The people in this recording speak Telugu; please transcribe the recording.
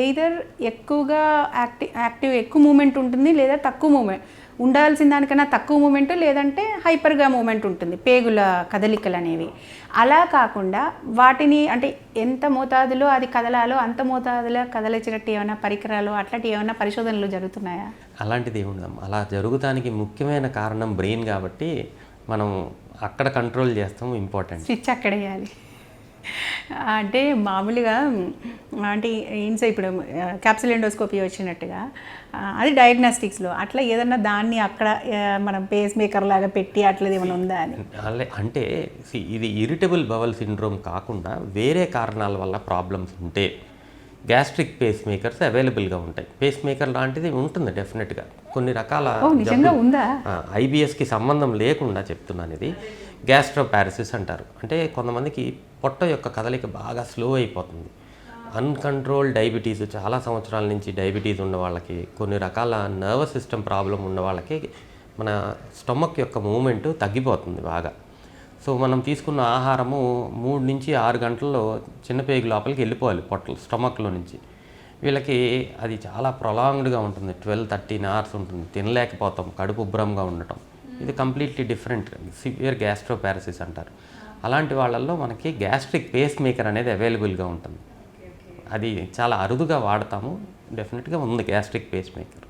ఈధర్ ఎక్కువగా యాక్టివ్ యాక్టివ్ ఎక్కువ మూమెంట్ ఉంటుంది లేదా తక్కువ మూమెంట్ ఉండాల్సిన దానికన్నా తక్కువ మూమెంట్ లేదంటే హైపర్గా మూమెంట్ ఉంటుంది పేగుల కదలికలు అనేవి అలా కాకుండా వాటిని అంటే ఎంత మోతాదులో అది కదలాలో అంత మోతాదులో కదలించినట్టు ఏమైనా పరికరాలు అట్లాంటి ఏమైనా పరిశోధనలు జరుగుతున్నాయా? అలాంటిది ఏముండదు అలా జరుగుతానికి ముఖ్యమైన కారణం బ్రెయిన్ కాబట్టి మనం అక్కడ కంట్రోల్ చేస్తాం ఇంపార్టెంట్ స్విచ్ అక్కడ వేయాలి అంటే మామూలుగా అంటే ఏం ఇప్పుడు క్యాప్సుల్ ఎండోస్కోపీ వచ్చినట్టుగా అది డయాగ్నాస్టిక్స్లో అట్లా ఏదన్నా దాన్ని అక్కడ మనం పేస్ మేకర్ లాగా పెట్టి అట్లది ఏమైనా ఉందా అని? అంటే ఇది ఇరిటబుల్ బవల్ సిండ్రోమ్ కాకుండా వేరే కారణాల వల్ల ప్రాబ్లమ్స్ ఉంటే గ్యాస్ట్రిక్ పేస్ మేకర్స్ అవైలబుల్గా ఉంటాయి. పేస్ మేకర్ లాంటిది ఉంటుంది డెఫినెట్గా. కొన్ని రకాల ఐబిఎస్కి సంబంధం లేకుండా చెప్తున్నాను ఇది. గ్యాస్ట్రోపారసిస్ అంటారు. అంటే కొంతమందికి పొట్ట యొక్క కదలిక బాగా స్లో అయిపోతుంది. అన్కంట్రోల్ డయాబెటీస్ చాలా సంవత్సరాల నుంచి డయాబెటీస్ ఉన్న వాళ్ళకి కొన్ని రకాల నర్వస్ సిస్టమ్ ప్రాబ్లం ఉన్న వాళ్ళకి మన స్టమక్ యొక్క మూమెంట్ తగ్గిపోతుంది బాగా. సో మనం తీసుకున్న ఆహారము మూడు నుంచి ఆరు గంటల్లో చిన్న పేగు లోపలికి వెళ్ళిపోవాలి పొట్టలు స్టమక్లో నుంచి. వీళ్ళకి అది చాలా ప్రొలాంగ్డ్గా ఉంటుంది. ట్వెల్వ్ థర్టీన్ అవర్స్ ఉంటుంది. తినలేకపోతాం. కడుపు ఉబ్బరంగా ఉండటం. ఇది కంప్లీట్లీ డిఫరెంట్. సివియర్ గ్యాస్ట్రోపారసిస్ అంటారు. అలాంటి వాళ్ళల్లో మనకి గ్యాస్ట్రిక్ పేస్ మేకర్ అనేది అవైలబుల్గా ఉంటుంది. అది చాలా అరుదుగా వాడతాము. డెఫినెట్గా ఉంది గ్యాస్ట్రిక్ పేస్ మేకర్.